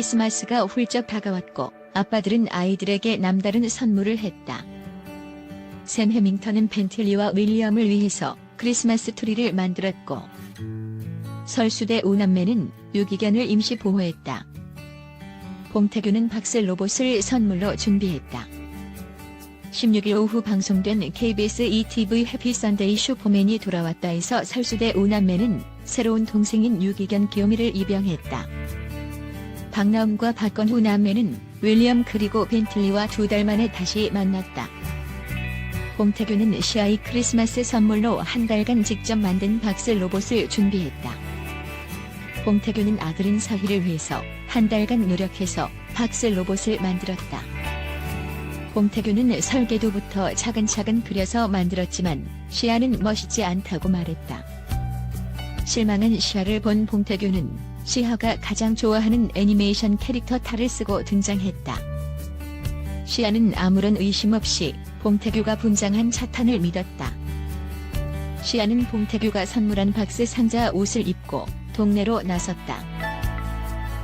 크리스마스가 훌쩍 다가왔고 아빠들은 아이들에게 남다른 선물을 했다. 샘 해밍턴은 벤틀리와 윌리엄을 위해서 크리스마스 트리를 만들었고 설수대 오남매는 유기견을 임시 보호했다. 봉태규는 박슬 로봇을 선물로 준비했다. 16일 오후 방송된 KBS ETV 해피 선데이 슈퍼맨이 돌아왔다에서 설수대 오남매는 새로운 동생인 유기견 기요미를 입양했다. 박나움과 박건후 남매는 윌리엄 그리고 벤틀리와 두 달 만에 다시 만났다. 봉태규는 시아이 크리스마스 선물로 한 달간 직접 만든 박슬 로봇을 준비했다. 봉태규는 아들인 서희를 위해서 한 달간 노력해서 박슬 로봇을 만들었다. 봉태규는 설계도부터 차근차근 그려서 만들었지만 시아는 멋있지 않다고 말했다. 실망한 시아를 본 봉태규는 시아가 가장 좋아하는 애니메이션 캐릭터 탈을 쓰고 등장했다. 시아는 아무런 의심 없이 봉태규가 분장한 차탄을 믿었다. 시아는 봉태규가 선물한 박스 상자 옷을 입고 동네로 나섰다.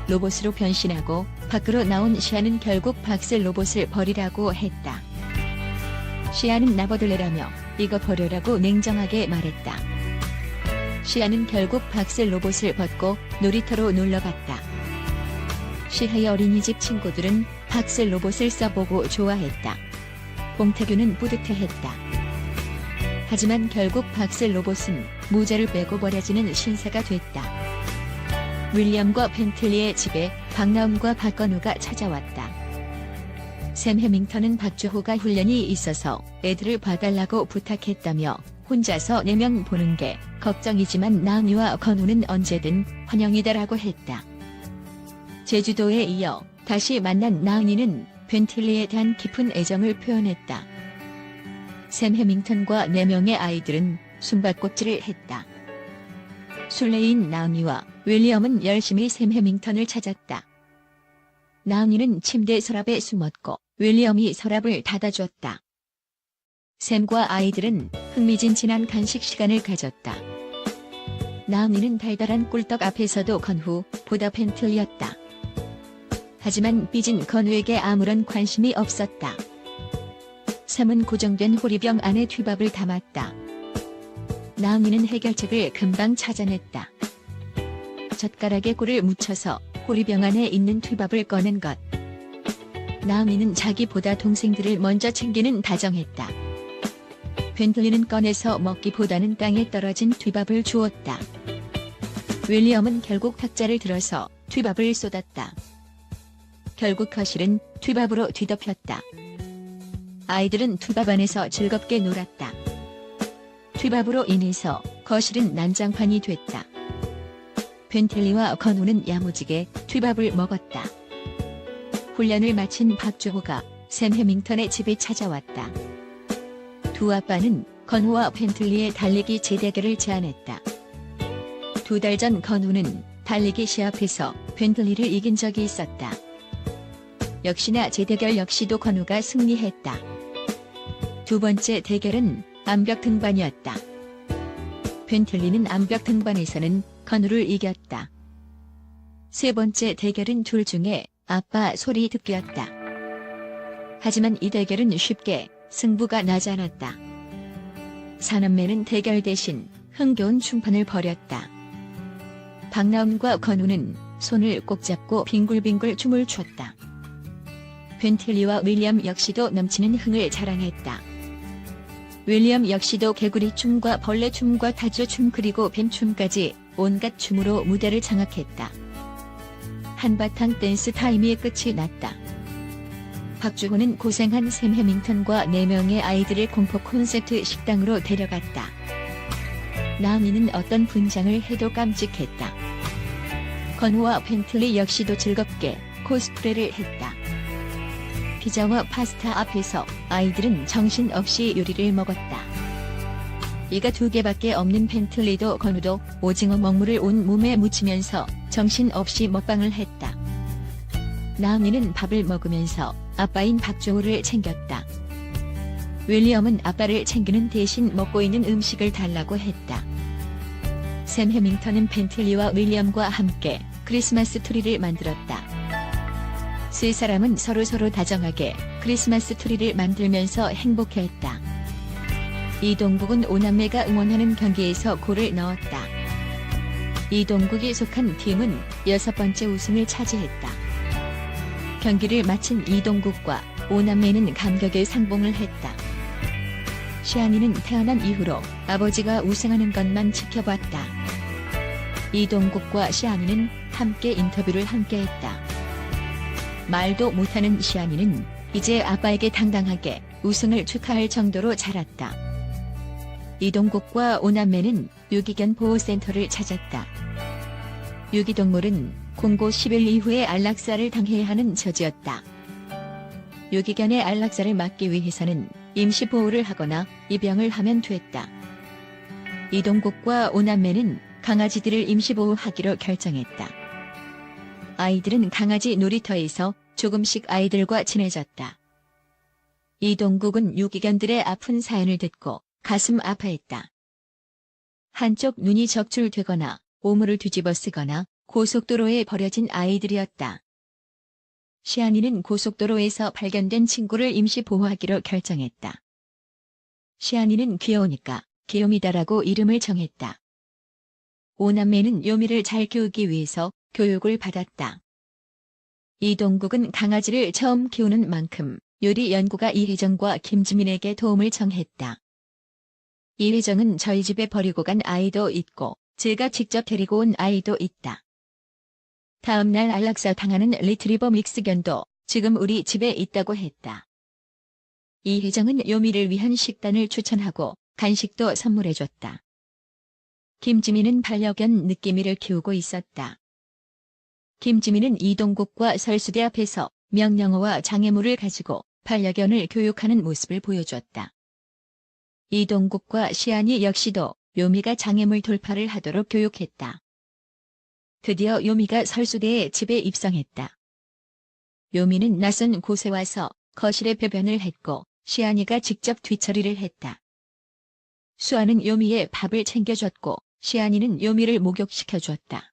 로봇으로 변신하고 밖으로 나온 시아는 결국 박스 로봇을 버리라고 했다. 시아는 나버들레라며 이거 버려라고 냉정하게 말했다. 시아는 결국 박스 로봇을 벗고 놀이터로 놀러갔다. 시아의 어린이집 친구들은 박스 로봇을 써보고 좋아했다. 봉태규는 뿌듯해했다. 하지만 결국 박스 로봇은 모자를 빼고 버려지는 신세가 됐다. 윌리엄과 펜틀리의 집에 박나움과 박건우가 찾아왔다. 샘 해밍턴은 박주호가 훈련이 있어서 애들을 봐달라고 부탁했다며 혼자서 4명 보는 게 걱정이지만 나은이와 건우는 언제든 환영이다라고 했다. 제주도에 이어 다시 만난 나은이는 벤틀리에 대한 깊은 애정을 표현했다. 샘 해밍턴과 4명의 아이들은 숨바꼭질을 했다. 술래인 나은이와 윌리엄은 열심히 샘 해밍턴을 찾았다. 나은이는 침대 서랍에 숨었고 윌리엄이 서랍을 닫아주었다. 샘과 아이들은 흥미진진한 간식 시간을 가졌다. 나은이는 달달한 꿀떡 앞에서도 건후 보다 펜틀이었다. 하지만 삐진 건우에게 아무런 관심이 없었다. 샘은 고정된 호리병 안에 튀밥을 담았다. 나은이는 해결책을 금방 찾아냈다. 젓가락에 꿀을 묻혀서 호리병 안에 있는 튀밥을 꺼낸 것. 나은이는 자기보다 동생들을 먼저 챙기는 다정했다. 벤틀리는 꺼내서 먹기보다는 땅에 떨어진 튀밥을 주었다. 윌리엄은 결국 탁자를 들어서 튀밥을 쏟았다. 결국 거실은 튀밥으로 뒤덮였다. 아이들은 튀밥 안에서 즐겁게 놀았다. 튀밥으로 인해서 거실은 난장판이 됐다. 벤틀리와 건우는 야무지게 튀밥을 먹었다. 훈련을 마친 박주호가 샘 해밍턴의 집에 찾아왔다. 두 아빠는 건우와 벤틀리의 달리기 재대결을 제안했다. 두 달 전 건우는 달리기 시합에서 벤틀리를 이긴 적이 있었다. 역시나 재대결 역시도 건우가 승리했다. 두 번째 대결은 암벽 등반이었다. 벤틀리는 암벽 등반에서는 건우를 이겼다. 세 번째 대결은 둘 중에 아빠 소리 듣기였다. 하지만 이 대결은 쉽게 승부가 나지 않았다. 사남매는 대결 대신 흥겨운 춤판을 벌였다. 박나움과 건우는 손을 꼭 잡고 빙글빙글 춤을 췄다. 벤틀리와 윌리엄 역시도 넘치는 흥을 자랑했다. 윌리엄 역시도 개구리 춤과 벌레 춤과 타조 춤 그리고 뱀 춤까지 온갖 춤으로 무대를 장악했다. 한바탕 댄스 타임이 끝이 났다. 박주호는 고생한 샘 해밍턴과 4명의 아이들을 공포 콘서트 식당으로 데려갔다. 나은이는 어떤 분장을 해도 깜찍했다. 건우와 벤틀리 역시도 즐겁게 코스프레를 했다. 피자와 파스타 앞에서 아이들은 정신없이 요리를 먹었다. 이가 두 개밖에 없는 벤틀리도 건우도 오징어 먹물을 온 몸에 묻히면서 정신없이 먹방을 했다. 나은이는 밥을 먹으면서 아빠인 박주호를 챙겼다. 윌리엄은 아빠를 챙기는 대신 먹고 있는 음식을 달라고 했다. 샘 해밍턴은 벤틀리와 윌리엄과 함께 크리스마스 트리를 만들었다. 세 사람은 서로 서로 다정하게 크리스마스 트리를 만들면서 행복해했다. 이동국은 오남매가 응원하는 경기에서 골을 넣었다. 이동국이 속한 팀은 여섯 번째 우승을 차지했다. 경기를 마친 이동국과 오남매는 감격의 상봉을 했다. 시안이는 태어난 이후로 아버지가 우승하는 것만 지켜봤다. 이동국과 시안이는 함께 인터뷰를 함께 했다. 말도 못하는 시안이는 이제 아빠에게 당당하게 우승을 축하할 정도로 자랐다. 이동국과 오남매는 유기견 보호센터를 찾았다. 유기동물은 공고 10일 이후에 안락사를 당해야 하는 처지였다. 유기견의 안락사를 막기 위해서는 임시 보호를 하거나 입양을 하면 됐다. 이동국과 오남매는 강아지들을 임시 보호하기로 결정했다. 아이들은 강아지 놀이터에서 조금씩 아이들과 친해졌다. 이동국은 유기견들의 아픈 사연을 듣고 가슴 아파했다. 한쪽 눈이 적출되거나 오물을 뒤집어 쓰거나 고속도로에 버려진 아이들이었다. 시안이는 고속도로에서 발견된 친구를 임시 보호하기로 결정했다. 시안이는 귀여우니까 귀요미다라고 이름을 정했다. 오남매는 요미를 잘 키우기 위해서 교육을 받았다. 이동국은 강아지를 처음 키우는 만큼 요리 연구가 이혜정과 김지민에게 도움을 청했다. 이혜정은 저희 집에 버리고 간 아이도 있고 제가 직접 데리고 온 아이도 있다. 다음 날 안락사 당하는 리트리버 믹스견도 지금 우리 집에 있다고 했다. 이혜정은 요미를 위한 식단을 추천하고 간식도 선물해줬다. 김지민은 반려견 느끼미를 키우고 있었다. 김지민은 이동국과 설수대 앞에서 명령어와 장애물을 가지고 반려견을 교육하는 모습을 보여줬다. 이동국과 시안이 역시도 요미가 장애물 돌파를 하도록 교육했다. 드디어 요미가 설수대에 집에 입성했다. 요미는 낯선 곳에 와서 거실에 배변을 했고 시안이가 직접 뒤처리를 했다. 수아는 요미의 밥을 챙겨줬고 시안이는 요미를 목욕시켜줬다.